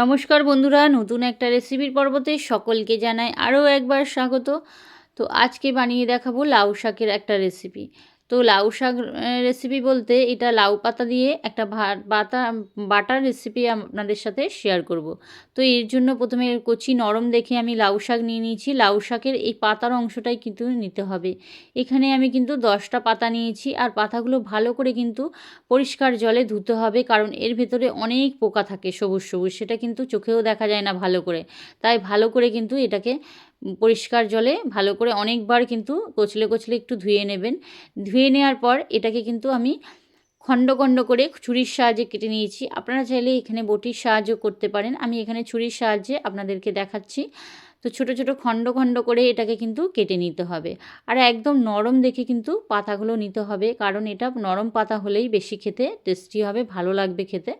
নমস্কার বন্ধুরা, নতুন একটা রেসিপির পর্বতে সকলকে জানাই আরও একবার স্বাগত। তো আজকে বানিয়ে দেখাবো লাউ শাকের একটা রেসিপি। তো লাউ শাক রেসিপি বলতে এটা লাউ পাতা দিয়ে একটা বাতা, বাটার রেসিপি আপনাদের সাথে শেয়ার করব। তো এর জন্য প্রথমে কচি নরম দেখে আমি লাউ শাক নিয়ে নিয়েছি। লাউ শাকের এই পাতার অংশটাই কিন্তু নিতে হবে। এখানে আমি কিন্তু দশটা পাতা নিয়েছি আর পাতাগুলো ভালো করে কিন্তু পরিষ্কার জলে ধুতে হবে কারণ এর ভেতরে অনেক পোকা থাকে সবুজ সবুজ। সেটা কিন্তু চোখেও দেখা যায় না ভালো করে। তাই ভালো করে কিন্তু এটাকে পরিষ্কার জলে ভালো করে অনেকবার কিন্তু কচলে কচলে একটু ধুয়ে নেবেন। ধুয়ে নেওয়ার পর এটাকে কিন্তু আমি খণ্ড খণ্ড করে ছুরির সাহায্যে কেটে নিয়েছি। আপনারা চাইলে এখানে বটির সাহায্য করতে পারেন। আমি এখানে ছুরির সাহায্যে আপনাদেরকে দেখাচ্ছি। তো ছোট ছোট খণ্ড খণ্ড করে এটাকে কিন্তু কেটে নিতে হবে। আর একদম নরম দেখে কিন্তু পাতাগুলো নিতে হবে, কারণ এটা নরম পাতা হলেই বেশি খেতে টেস্টি হবে, ভালো লাগবে খেতে।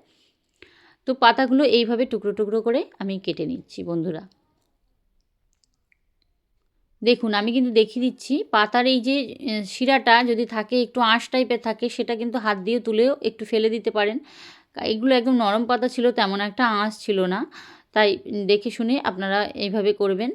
তো পাতাগুলো এইভাবে টুকরো টুকরো করে আমি কেটে নিচ্ছি, বন্ধুরা। দেখুন, আমি কিন্তু দেখিয়ে দিচ্ছি, পাতার এই যে শিরাটা যদি থাকে, একটু আঁশ টাইপের থাকে, সেটা কিন্তু হাত দিয়ে তুলেও একটু ফেলে দিতে পারেন। এগুলো একদম নরম পাতা ছিল, তেমন একটা আঁশ ছিল না। তাই দেখে শুনে আপনারা এইভাবে করবেন।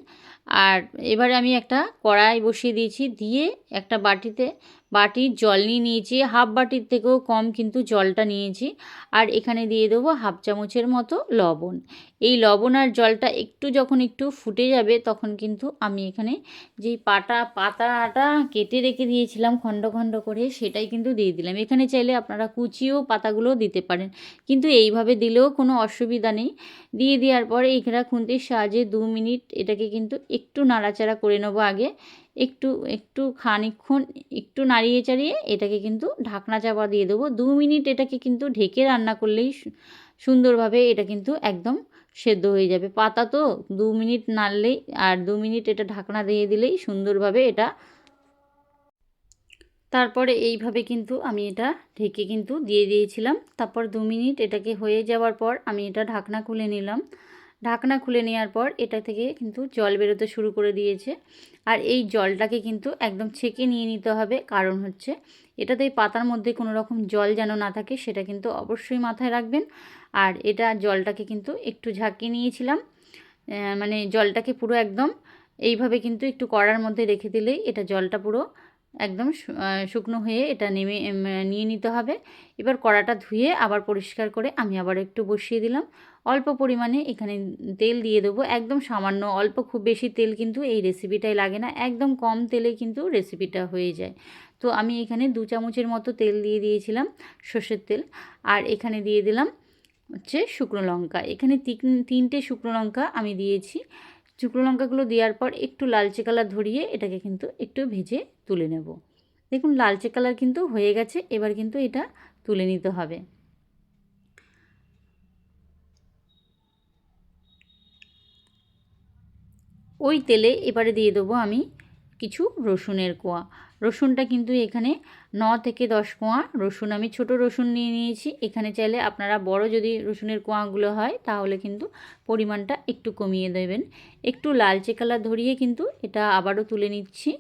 আর এবারে আমি একটা কড়াই বসিয়ে দিয়েছি, দিয়ে একটা বাটিতে বাটির জল নিয়ে নিয়েছি, হাফ বাটির থেকেও কম কিন্তু জলটা নিয়েছি। আর এখানে দিয়ে দেবো হাফ চামচের মতো লবণ। এই লবণ আর জলটা একটু যখন একটু ফুটে যাবে তখন কিন্তু আমি এখানে যেই পাটা, পাতাটা কেটে রেখে দিয়েছিলাম খণ্ড খণ্ড করে সেটাই কিন্তু দিয়ে দিলাম। এখানে চাইলে আপনারা কুচিও পাতাগুলো দিতে পারেন। কিন্তু এইভাবে দিলেও কোনো অসুবিধা নেই। দিয়ে দেওয়ার পরে এখানে খুন্তির সাহায্যে দু মিনিট এটাকে কিন্তু একটু নাড়াচাড়া করে নেব আগে। একটু একটু খানিক্ষণ একটু নাড়িয়ে চাড়িয়ে এটাকে কিন্তু ঢাকনা চাপা দিয়ে দেবো। দু মিনিট এটাকে কিন্তু ঢেকে রান্না করলেই সুন্দরভাবে এটা কিন্তু একদম সেদ্ধ হয়ে যাবে। পাতা তো দু মিনিট নাড়লেই আর দু মিনিট এটা ঢাকনা দিয়ে দিলেই সুন্দরভাবে এটা তারপরে এইভাবে কিন্তু আমি এটা ঢেকে কিন্তু দিয়ে দিয়েছিলাম। তারপর দু মিনিট এটাকে হয়ে যাওয়ার পর আমি এটা ঢাকনা খুলে নিলাম। ঢাকনা খুলে নেওয়ার পর এটা থেকে কিন্তু জল বেরোতে শুরু করে দিয়েছে। আর এই জলটাকে কিন্তু একদম ছেঁকে নিয়ে নিতে হবে। কারণ হচ্ছে এটাতে পাতার মধ্যে কোনো রকম জল যেন না থাকে সেটা কিন্তু অবশ্যই মাথায় রাখবেন। আর এটা জলটাকে কিন্তু একটু ঝাঁকিয়ে নিয়েছিলাম। মানে জলটাকে পুরো একদম এইভাবে কিন্তু একটু কড়ার মধ্যে রেখে দিলেই এটা জলটা পুরো একদম শুকনো হয়ে এটা নেমে নিয়ে নিতে হবে। এবার কড়াটা ধুয়ে আবার পরিষ্কার করে আমি আবার একটু বসিয়ে দিলাম। অল্প পরিমাণে এখানে তেল দিয়ে দেবো। একদম সামান্য, অল্প খুব বেশি তেল কিন্তু এই রেসিপিটাই লাগে না। একদম কম তেলে কিন্তু রেসিপিটা হয়ে যায়। তো আমি এখানে দু চামচের মতো তেল দিয়ে দিয়েছিলাম সর্ষের তেল। আর এখানে দিয়ে দিলাম হচ্ছে শুকনো লঙ্কা। এখানে তিনটে শুকনো লঙ্কা আমি দিয়েছি। শুকনো লঙ্কাগুলো দেওয়ার পর একটু লালচে কালার ধরিয়ে এটাকে কিন্তু একটু ভেজে তুলে নেব। দেখুন, লালচে কালার কিন্তু হয়ে গেছে, এবার কিন্তু এটা তুলে নিতে হবে। ওই তেলে এবারে দিয়ে দেবো আমি কিছু রসুনের কোয়া। রসুনটা কিন্তু এখানে ন থেকে দশ কোয়া। রসুন আমি ছোট রসুন নিয়ে নিয়েছি। এখানে চাইলে আপনারা বড় যদি রসুনের কোয়াগুলো হয়, তাহলে কিন্তু পরিমাণটা একটু কমিয়ে দেবেন। একটু লালচে কালার ধরিয়ে কিন্তু এটা আবারও তুলে নিচ্ছি।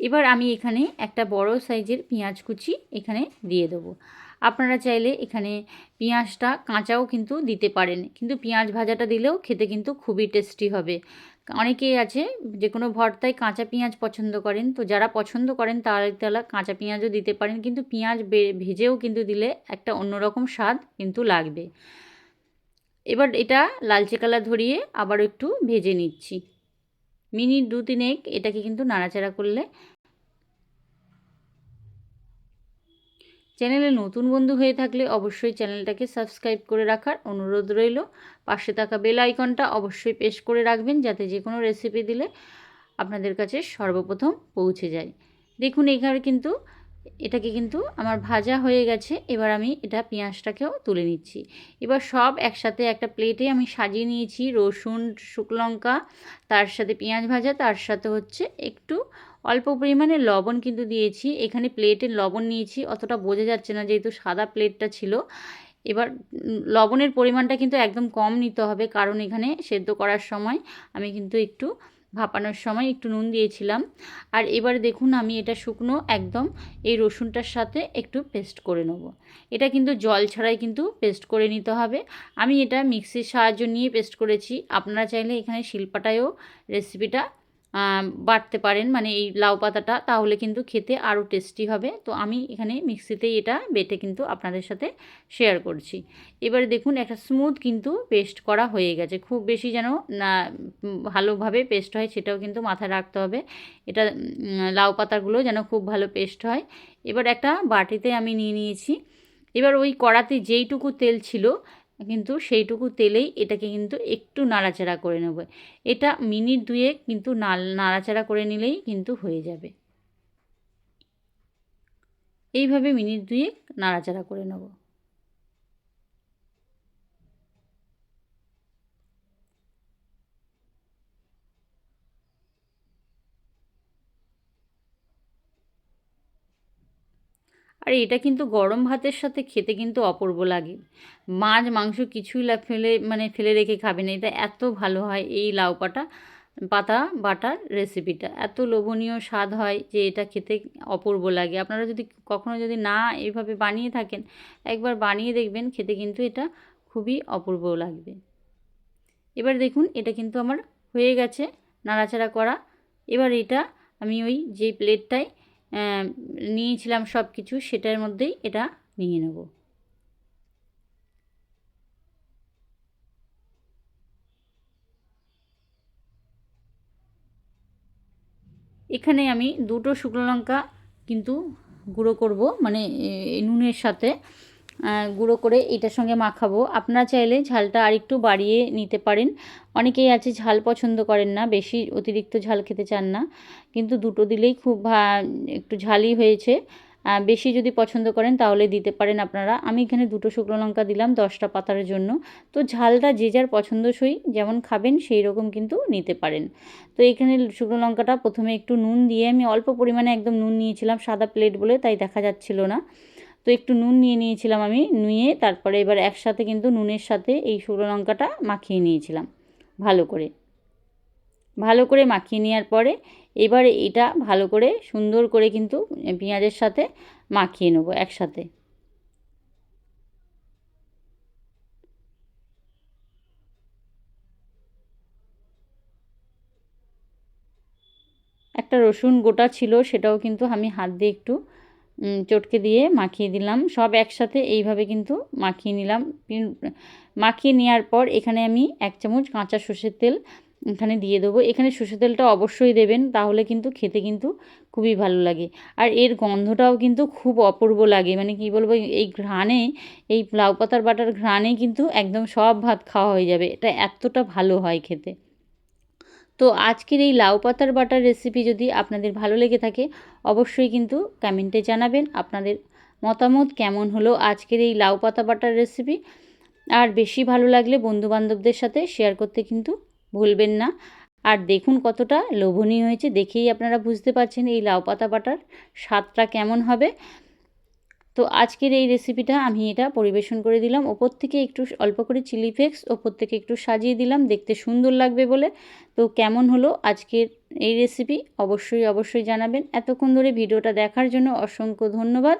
এবার আমি এখানে একটা বড় সাইজের পেঁয়াজ কুচি এখানে দিয়ে দেবো। আপনারা চাইলে এখানে পেঁয়াজটা কাঁচাও কিন্তু দিতে পারেন। কিন্তু পেঁয়াজ ভাজাটা দিলেও খেতে কিন্তু খুবই টেস্টি হবে। অনেকেই আছে যে কোনো ভর্তায় কাঁচা পেঁয়াজ পছন্দ করেন, তো যারা পছন্দ করেন তারা তারা কাঁচা পেঁয়াজও দিতে পারেন। কিন্তু পেঁয়াজ ভেজেও কিন্তু দিলে একটা অন্যরকম স্বাদ কিন্তু লাগবে। এবার এটা লালচে কালার ধরিয়ে আবার একটু ভেজে নিচ্ছি। মিনিট দু তিনেক এটাকে কিন্তু নাড়াচাড়া করলে চ্যানেলে নতুন বন্ধু হয়ে থাকলে অবশ্যই চ্যানেলটাকে সাবস্ক্রাইব করে রাখার অনুরোধ রইল। পাশে থাকা বেল আইকনটা অবশ্যই পেশ করে রাখবেন যাতে যে কোনো রেসিপি দিলে আপনাদের কাছে সর্বপ্রথম পৌঁছে যায়। দেখুন, এখানে কিন্তু এটাকে কিন্তু আমার ভাজা হয়ে গেছে, এবার আমি এটা পেঁয়াজটাকেও তুলে নিচ্ছি। এবার সব একসাথে একটা প্লেটে আমি সাজিয়ে নিয়েছি রসুন শুকলঙ্কা তার সাথে পেঁয়াজ ভাজা, তার সাথে হচ্ছে একটু অল্প পরিমাণে লবণ কিন্তু দিয়েছি। এখানে প্লেটে লবণ নিয়েছি, অতটা বোঝা যাচ্ছে না যেহেতু সাদা প্লেটটা ছিল। এবার লবণের পরিমাণটা কিন্তু একদম কম নিতে হবে, কারণ এখানে সেদ্ধ করার সময় আমি কিন্তু একটু ভাপানোর সময় একটু নুন দিয়েছিলাম। আর এবার দেখুন আমি এটা শুকনো একদম এই রসুনটার সাথে একটু পেস্ট করে নেব। এটা কিন্তু জল ছাড়াই কিন্তু পেস্ট করে নিতে হবে। আমি এটা মিক্সির সাহায্য নিয়ে পেস্ট করেছি। আপনারা চাইলে এখানে শিল্পাটায়ও রেসিপিটা বাটতে পারেন মানে এই লাউ পাতাটা, তাহলে কিন্তু খেতে আরও টেস্টি হবে। তো আমি এখানে মিক্সিতেই এটা বেটে কিন্তু আপনাদের সাথে শেয়ার করছি। এবারে দেখুন, একটা স্মুথ কিন্তু পেস্ট করা হয়ে গেছে। খুব বেশি যেন না ভালোভাবে পেস্ট হয় সেটাও কিন্তু মাথায় রাখতে হবে। এটা লাউ পাতাগুলো যেন খুব ভালো পেস্ট হয়। এবার একটা বাটিতে আমি নিয়ে নিয়েছি। এবার ওই কড়াতে যেইটুকু তেল ছিল কিন্তু সেইটুকু তেলেই এটাকে কিন্তু একটু নাড়াচাড়া করে নেব। এটা মিনিট দুয়ে কিন্তু নাড়াচাড়া করে নিলেই কিন্তু হয়ে যাবে। এইভাবে মিনিট দুয়েক নাড়াচাড়া করে নেব। আর এটা কিন্তু গরম ভাতের সাথে খেতে কিন্তু অপূর্ব লাগে। মাছ, মাংস কিছুই লা ফেলে মানে ফেলে রেখে খাবে না। এটা এত ভালো হয় এই লাউ পাটা, পাতা, বাটার রেসিপিটা এত লোভনীয় স্বাদ হয় যে এটা খেতে অপূর্ব লাগে। আপনারা যদি কখনো যদি না এইভাবে বানিয়ে থাকেন, একবার বানিয়ে দেখবেন, খেতে কিন্তু এটা খুবই অপূর্ব লাগবে। এবার দেখুন, এটা কিন্তু আমার হয়ে গেছে, নাড়াচাড়া করা। এবার এটা আমি ওই যে প্লেটটায় নিয়েছিলাম সব কিছু সেটার মধ্যেই এটা নিয়ে নেব। এখানে আমি দুটো শুকনো লঙ্কা কিন্তু গুঁড়ো করব মানে নুনের সাথে। গুঁড়ো করে এটার সঙ্গে মাখাবো। আপনারা চাইলে ঝালটা আরেকটু বাড়িয়ে নিতে পারেন। অনেকেই আছে ঝাল পছন্দ করেন না, বেশি অতিরিক্ত ঝাল খেতে চান না। কিন্তু দুটো দিলেই খুব একটু ঝালই হয়েছে। বেশি যদি পছন্দ করেন তাহলে দিতে পারেন আপনারা। আমি এখানে দুটো শুকনো লঙ্কা দিলাম দশটা পাতার জন্য। তো ঝালটা যে যার পছন্দসই, যেমন খাবেন সেই রকম কিন্তু নিতে পারেন। তো এখানে শুকনো লঙ্কাটা প্রথমে একটু নুন দিয়ে আমি অল্প পরিমাণে একদম নুন নিয়েছিলাম, সাদা প্লেট বলে, তাই দেখা যাচ্ছিল না। তো একটু নুন নিয়ে নিয়েছিলাম আমি নুয়ে, তারপরে এবার একসাথে কিন্তু নুনের সাথে এই শুকনো লঙ্কাটা মাখিয়ে নিয়েছিলাম ভালো করে। ভালো করে মাখিয়ে নেওয়ার পরে এবারে এটা ভালো করে সুন্দর করে কিন্তু পেঁয়াজের সাথে মাখিয়ে নেব একসাথে। একটা রসুন গোটা ছিল সেটাও কিন্তু আমি হাত দিয়ে একটু চটকে দিয়ে মাখিয়ে দিলাম। সব একসাথে এইভাবে কিন্তু মাখিয়ে নিলাম। মাখিয়ে নেওয়ার পর এখানে আমি এক চামচ কাঁচা সর্ষের তেল এখানে দিয়ে দেবো। এখানে সর্ষের তেলটা অবশ্যই দেবেন, তাহলে কিন্তু খেতে কিন্তু খুবই ভালো লাগে। আর এর গন্ধটাও কিন্তু খুব অপূর্ব লাগে। মানে কি বলব, এই ঘ্রাণে, এই লাউ পাতার বাটার ঘ্রাণে কিন্তু একদম সব ভাত খাওয়া হয়ে যাবে। এটা এতটা ভালো হয় খেতে। তো আজকের এই লাউ পাতার বাটার রেসিপি যদি আপনাদের ভালো লেগে থাকে, অবশ্যই কিন্তু কমেন্টে জানাবেন আপনাদের মতামত কেমন হলো আজকের এই লাউ পাতা বাটার রেসিপি আর বেশি ভালো লাগলে বন্ধুবান্ধবদের সাথে শেয়ার করতে কিন্তু ভুলবেন না। আর দেখুন কতটা লোভনীয় হয়েছে, দেখেই আপনারা বুঝতে পারছেন এই লাউ পাতা বাটার স্বাদটা কেমন হবে। তো আজকের এই রেসিপিটা আমি এটা পরিবেশন করে দিলাম। ওপর থেকে একটু অল্প করে চিলি ফ্লেক্স ওপর থেকে একটু সাজিয়ে দিলাম। দেখতে সুন্দর লাগবে বলে। তো কেমন হলো আজকের এই রেসিপি অবশ্যই অবশ্যই জানাবেন। এতক্ষণ ধরে ভিডিওটা দেখার জন্য অসংখ্য ধন্যবাদ।